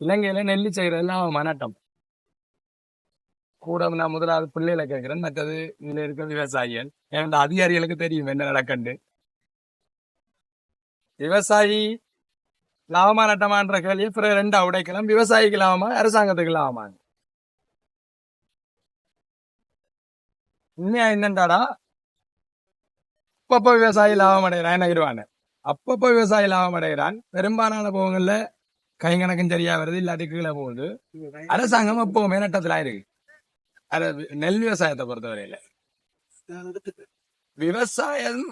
இலங்கையில நெல்லி செய்யறது லாபமா நட்டம் கூட நான் முதலாவது பிள்ளைகளை கேட்கிறேன் மற்றது இதுல இருக்கிற விவசாயிகள். ஏன்னா அதிகாரிகளுக்கு தெரியும் என்ன நடக்கண்டு விவசாயி லாபமா நட்டமான்ற கேள்வியை பிறகு ரெண்டா உடைக்கலாம். விவசாயிக்கு லாபமா அரசாங்கத்துக்கு லாபமா? உண்மையா என்னண்டாடா அப்பப்போ விவசாயி லாபம் அடைகிறான் என்ன அப்பப்போ விவசாயி லாபம் அடைகிறான் பெரும்பாலான போகங்கள்ல கை கணக்கும் சரியா வருது இல்லாட்டி கீழே போகுது. அரசாங்கம் எப்பவுமே நட்டத்துல இருக்கு அது நெல் விவசாயத்தை பொறுத்தவரையில. விவசாயம்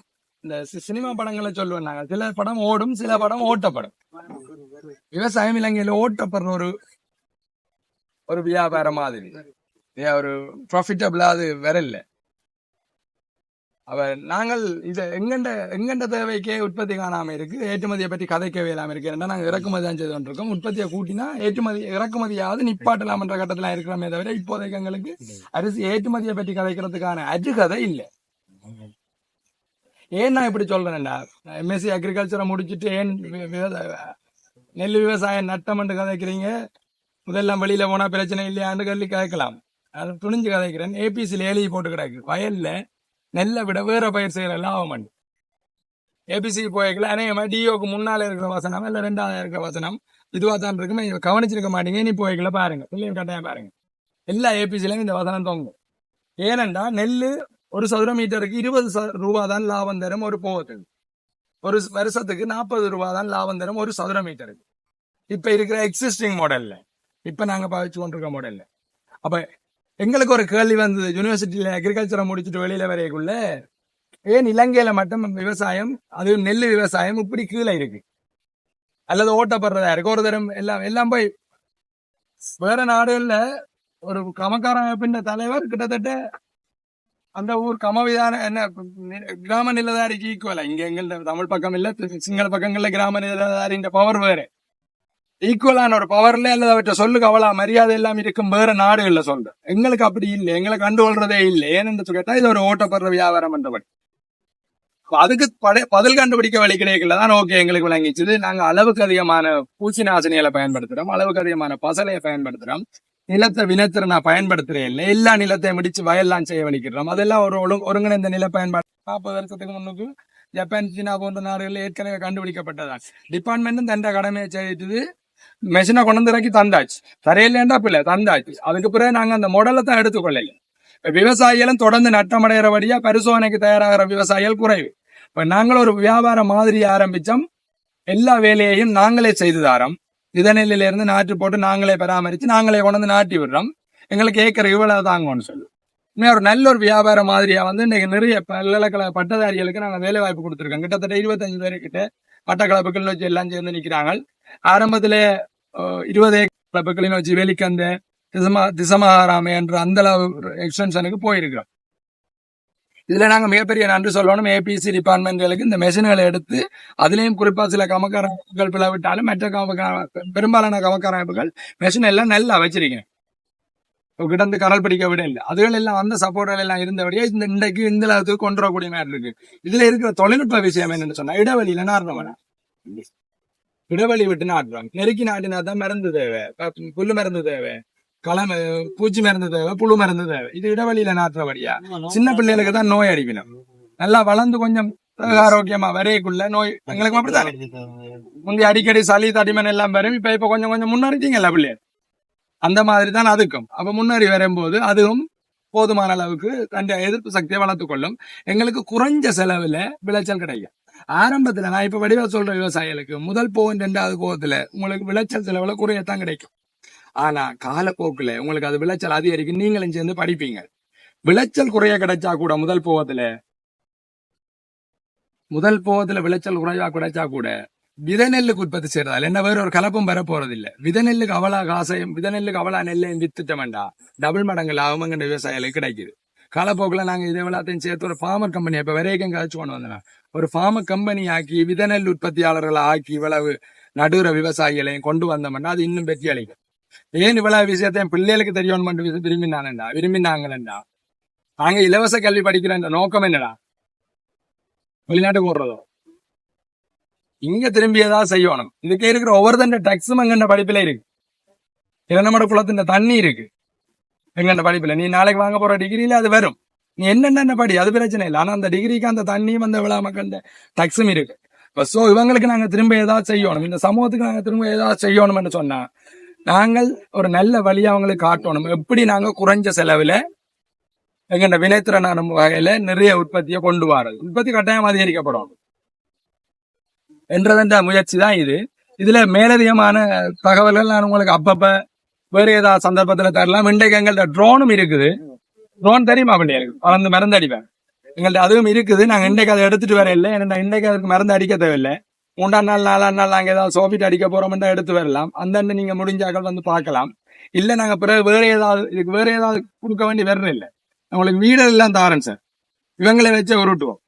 இந்த சினிமா படங்களை சொல்லுவேன் நாங்க சில படம் ஓடும் சில படம் ஓட்டப்படும். விவசாயம் இலங்கையில ஓட்டப்படுற ஒரு ஒரு வியாபாரம் மாதிரி. ஏன் ஒரு ப்ராஃபிட்டபிளா அது வரல. அவ நாங்கள் இதை எங்கெண்ட எங்கெண்ட தேவைக்கே உற்பத்தி காணாமல் இருக்கு ஏற்றுமதியை பற்றி கதைக்கவே இல்லாமல் இருக்கிறேன் ஏன்னா இறக்குமதி தான் செய்து கொண்டிருக்கோம். உற்பத்தியை கூட்டினா ஏற்றுமதி இறக்குமதியாவது நிப்பாட்டலாம் என்ற இருக்கிறோமே தவிர இப்போதைக்கு எங்களுக்கு அரிசி ஏற்றுமதியை பற்றி கதைக்கிறதுக்கான அருகதை இல்லை. ஏன் நான் இப்படி சொல்றேன்டா எம்எஸ்சி அக்ரிகல்ச்சரை முடிச்சிட்டு ஏன் நெல் விவசாயம் நட்டம்னு கதைக்கிறீங்க? முதல்லாம் வெளியில போனா பிரச்சனை இல்லையான்னு கல்வி கேட்கலாம். அது துணிஞ்சு கதைக்கிறேன். ஏபிசியில் எழுதி போட்டு கிடக்கு. வயலில் நெல்லை விட வேற பயிர் செய்யற லாபம் பண்ணு ஏபிசி போய்க்கல அநேகமா டிஓக்கு முன்னால இருக்கிற வசனம் இல்ல ரெண்டாவது இருக்கிற வசனம் இதுவாக தான் இருக்குமே கவனிச்சிருக்க மாட்டீங்க நீ போய்க்கல பாருங்க பிள்ளைங்க கட்டாயம் பாருங்க. எல்லா ஏபிசிலையும் இந்த வசனம் தோங்கும் ஏனென்றா நெல்லு ஒரு சதுர மீட்டருக்கு இருபது ச- ரூபா தான் லாபம் தரும் ஒரு போகத்துக்கு. ஒரு வருஷத்துக்கு நாற்பது ரூபா தான் லாபம் தரும் ஒரு சதுர மீட்டருக்கு இப்ப இருக்கிற எக்ஸிஸ்டிங் மாடல்ல இப்ப நாங்க பாவிச்சு கொண்டிருக்க மாடலில் அப்ப எங்களுக்கு ஒரு கேள்வி வந்தது. யூனிவர்சிட்டியில் அக்ரிகல்ச்சரை முடிச்சுட்டு வெளியில் வரையக்குள்ள ஏன் இலங்கையில் மட்டும் விவசாயம் அது நெல் விவசாயம் இப்படி கீழே இருக்கு? அல்லது ஓட்டப்படுறதா இருக்கு? ஒரு தரம் எல்லாம் எல்லாம் போய் வேற நாடுகளில் ஒரு கமக்கார அமைப்பின் தலைவர் கிட்டத்தட்ட அந்த ஊர் கமவிதான என்ன கிராம நிலதாரிக்கு ஈக்குவலா இங்க எங்கள்ட்ட தமிழ் பக்கம் இல்ல சிங்கள பக்கங்கள்ல கிராம நிலதாரின்ற பவர் வேறு. ஈக்குவலான ஒரு பவர்ல அல்லது அவற்றை சொல்லுக்கு அவ்வளோ மரியாதை எல்லாம் இருக்கும் வேற நாடுகள்ல சொல்றேன் எங்களுக்கு அப்படி இல்லை எங்களை கண்டுகொள்றதே இல்லை. ஏன்னு கேட்டா இது ஒரு ஓட்டப்படுற வியாபாரம் என்றபடி. அதுக்கு படை பதில் கண்டுபிடிக்க வழி கிடைக்கல. தான் ஓகே எங்களுக்கு விளங்கிச்சுது நாங்க அளவுக்கு அதிகமான பூச்சி நாசினிகளை பயன்படுத்துறோம் அளவுக்கு அதிகமான பசலையை பயன்படுத்துறோம். நிலத்தை வினத்திர நான் பயன்படுத்துறேன் இல்லை. எல்லா நிலத்தையும் முடிச்சு வயல்லாம் செய்ய வலிக்கிறோம். அதெல்லாம் ஒரு ஒழுங்கு ஒருங்கிணைந்த நில பயன்பாடு. நாற்பது வருஷத்துக்கு முன்னுக்கு ஜப்பான் சீனா போன்ற நாடுகளில் ஏற்கனவே கண்டுபிடிக்கப்பட்டதான் டிபார்ட்மெண்ட்டும் தண்ட கடமையை செய்துட்டு மெஷினை கொண்டு இறக்கி தந்தாச்சு. தரையிலேண்டா பிள்ளை தந்தாச்சு. அதுக்கு பிறகு நாங்க அந்த முடலை தான் எடுத்துக்கொள்ளல. விவசாயிகளும் தொடர்ந்து நட்டமடைகிறபடியா பரிசோதனைக்கு தயாராகிற விவசாயிகள் குறைவு. இப்ப நாங்கள் ஒரு வியாபார மாதிரி ஆரம்பிச்சோம். எல்லா வேலையையும் நாங்களே செய்து தாரோம். இதனிலிருந்து நாற்று போட்டு நாங்களே பராமரிச்சு நாங்களே கொண்டு நாட்டி விடுறோம். எங்களுக்கு ஏக்கர் இவ்வளவு தாங்கன்னு சொல்லு. இன்னும் ஒரு நல்ல ஒரு வியாபார மாதிரியா வந்து இன்னைக்கு நிறைய பல்கலைக்கழக பட்டதாரிகளுக்கு நாங்க வேலை வாய்ப்பு கொடுத்துருக்கோம். கிட்டத்தட்ட இருபத்தஞ்சு பேருக்கிட்ட பட்டக்கலப்புகள் வச்சு எல்லாம் சேர்ந்து நிக்கிறாங்க. ஆரம்பத்துல இருபது கிளப்புகளின் வச்சு வேலிக்கந்த திசமா திசமகாராமே என்ற அந்த அளவு எக்ஸ்டென்ஷனுக்கு போயிருக்கிறோம். இதுல நாங்க மிகப்பெரிய நன்றி சொல்லணும். ஏபிசி டிபார்ட்மெண்ட்களுக்கு இந்த மெஷின்களை எடுத்து அதுலயும் குறிப்பா சில கமக்கார அமைப்புகள் பிளவிட்டாலும் மற்ற கமக்கார பெரும்பாலான கமக்கார அமைப்புகள் மெஷின் எல்லாம் நல்லா வச்சிருக்கேன் கிடந்து கடல் பிடிக்க விட இல்லை. அதுகள் எல்லாம் அந்த சப்போர்ட்கள் எல்லாம் இருந்தபடியே இந்த இன்றைக்கு இந்த அளவுக்கு கொண்டு வரக்கூடிய மாதிரி இருக்கு. இதுல இருக்கிற தொழில்நுட்ப விஷயம் என்னன்னு சொன்னா இடைவெளியில நாடுறவன இடைவெளி விட்டு நாட்டுறாங்க நெருக்கி நாட்டினா தான் மருந்து தேவை புல்லு மருந்து தேவை களை பூச்சி மருந்து தேவை புழு மருந்து தேவை இது இடைவெளியில நாட்டுறபடியா சின்ன பிள்ளைகளுக்கு தான் நோய் அடிக்கணும் நல்லா வளர்ந்து கொஞ்சம் ஆரோக்கியமா வரையக்குள்ள நோய் எங்களுக்கு அப்படித்தானே முந்தைய அடிக்கடி சளி தடிமன் எல்லாம் வரும் இப்ப இப்ப கொஞ்சம் கொஞ்சம் முன்னேறிட்டீங்கல்ல பிள்ளைய அந்த மாதிரி தான் அதுக்கும் அப்ப முன்னேறி வரும்போது அதுவும் போதுமான அளவுக்கு தன் எதிர்ப்பு சக்தியை வளர்த்து கொள்ளும் எங்களுக்கு குறைஞ்ச செலவுல விளைச்சல் கிடைக்கும் ஆரம்பத்துல நான் இப்ப வடிவா சொல்ற விவசாயிகளுக்கு முதல் போகும் ரெண்டாவது போகத்தில் உங்களுக்கு விளைச்சல் செலவில் குறையத்தான் கிடைக்கும். ஆனா காலப்போக்குல உங்களுக்கு அது விளைச்சல் அதிகரிக்கும். நீங்களும் சேர்ந்து படிப்பீங்க. விளைச்சல் குறைய கிடைச்சா கூட முதல் போகத்தில் முதல் போகத்தில் விளைச்சல் குறைவா கிடைச்சா கூட விதைநெல்லுக்கு உற்பத்தி செய்யறதால என்ன வேற ஒரு கலப்பும் பெற போறது இல்ல விதைநெல்லுக்கு அவளா காசையும் விதைநெல்லுக்கு அவளா நெல்லையும் வித்துட்டோம்டா டபுள் மடங்கு லாபம் விவசாயிகளுக்கு கிடைக்குது. காலப்போக்கில் நாங்க இதை எல்லாத்தையும் சேர்த்து ஒரு ஃபார்மர் கம்பெனி இப்போ வரைக்கும் கழிச்சு கொண்டு வந்தேன் ஒரு ஃபார்மர் கம்பெனி ஆக்கி விதநெல் உற்பத்தியாளர்களை ஆக்கி இவ்வளவு நடுவுற விவசாயிகளையும் கொண்டு வந்தோம்னா அது இன்னும் வெற்றி அளிக்கும். ஏன் இவ்வளவு விஷயத்தை பிள்ளைகளுக்கு தெரியணும் மட்டும் விரும்பினானேண்டா நாங்க இலவச கல்வி படிக்கிற இந்த நோக்கம் என்னடா? வெளிநாட்டுக்கு ஓடுறதோ? இங்க திரும்பி ஏதாவது செய்யணும். இதுக்கே இருக்கிற ஒவ்வொரு தண்ட டேக்ஸும் அங்க படிப்புல இருக்கு. இரண்டமட குளத்தின் தண்ணி இருக்கு. எங்கண்ட படிப்புல? நீ நாளைக்கு வாங்க போற டிகிரியில அது வரும். நீ என்னென்ன படி? அது பிரச்சனை இல்லை. ஆனா அந்த டிகிரிக்கு அந்த தண்ணியும் அந்த விழா மக்கள் டக்ஸும் இருக்கு. இப்ப சோ இவங்களுக்கு நாங்க திரும்ப ஏதாவது செய்யணும். இந்த சமூகத்துக்கு நாங்க திரும்ப ஏதாவது செய்யணும்னு சொன்னா நாங்கள் ஒரு நல்ல வழியை அவங்களுக்கு காட்டணும். எப்படி நாங்க குறைஞ்ச செலவுல எங்கண்ட வினைத்திறனான வகையில நிறைய உற்பத்தியை கொண்டு வரது. உற்பத்தி கட்டாயம் அதிகரிக்கப்படும். என்றதென்ற முயற்சி தான் இது. இதுல மேலதிகமான தகவல்கள் நான் உங்களுக்கு அப்பப்ப வேற ஏதாவது சந்தர்ப்பத்துல தரலாம். இன்றைக்கு எங்கள்கிட்ட ட்ரோனும் இருக்குது. ட்ரோன் தெரியுமா பிள்ளைகளுக்கு வளர்ந்து மருந்து அடிப்பேன். எங்கள்கிட்ட அதுவும் இருக்குது. நாங்க இன்றைக்கு அதை எடுத்துட்டு வர இல்லை. ஏன்னா இன்றைக்கு அதுக்கு மருந்து அடிக்க தேவையில்லை. மூன்றாம் நாள் நாலாம் நாள் நாங்க ஏதாவது சோஃபிட் அடிக்க போறோம்னா எடுத்து வரலாம். அந்த நீங்க முடிஞ்சாக்கள் வந்து பார்க்கலாம். இல்ல நாங்க பிறகு வேற ஏதாவது இதுக்கு வேற ஏதாவது கொடுக்க வேண்டி வரணும் இல்லை. உங்களுக்கு வீடு எல்லாம் தாரேன் சார். இவங்களை வச்சு உருட்டுவோம்.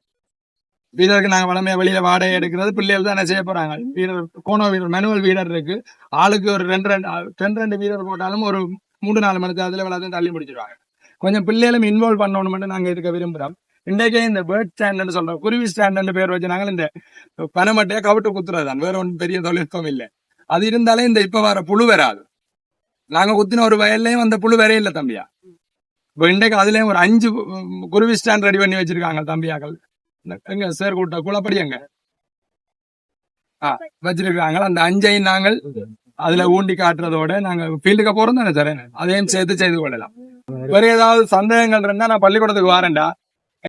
வீரருக்கு நாங்க வளமையாக வெளியில் வாடகை எடுக்கிறது பிள்ளைகள் தான் என்ன செய்ய போறாங்க. வீரர் கோணோ வீரர் மேனுவல் வீரர் இருக்கு. ஆளுக்கு ஒரு ரெண்டு ரெண்டு ரெண்டு ரெண்டு வீரர் போட்டாலும் ஒரு மூணு நாலு மணி அதுல விளாந்து தள்ளி முடிச்சிடுவாங்க கொஞ்சம் பிள்ளைகளும் இன்வால்வ் பண்ணணும்னு நாங்க இருக்க விரும்புறோம். இன்றைக்கே இந்த பேர்ட் ஸ்டாண்ட்னு சொல்றோம் குருவி ஸ்டாண்ட்னு பேர் வச்சு நாங்கள் இந்த பனைமட்டையை கவிட்டு குத்துறது தான் வேற ஒன்றும் பெரிய தொழில்நுட்பம் இல்லை. அது இருந்தாலே இந்த இப்ப வர புழு வராது. நாங்க குத்தின ஒரு வயல்லையும் அந்த புழு வேறே இல்லை தம்பியா. இப்ப இன்றைக்கு அதுலேயும் ஒரு அஞ்சு குருவி ஸ்டாண்ட் ரெடி பண்ணி வச்சிருக்காங்க தம்பியாக்கள். எங்க சேர் கூட்ட குளப்படி எங்க ஆ வச்சிருக்காங்க. அந்த அஞ்சையும் நாங்கள் அதுல ஊண்டி காட்டுறதோட நாங்க ஃபீல்டுக்கு போறோம் தானே சார் அதையும் சேர்த்து செய்து கொள்ளலாம். வேற ஏதாவது சந்தேகங்கள் இருந்தா நான் பள்ளிக்கூடத்துக்கு வரேன்டா.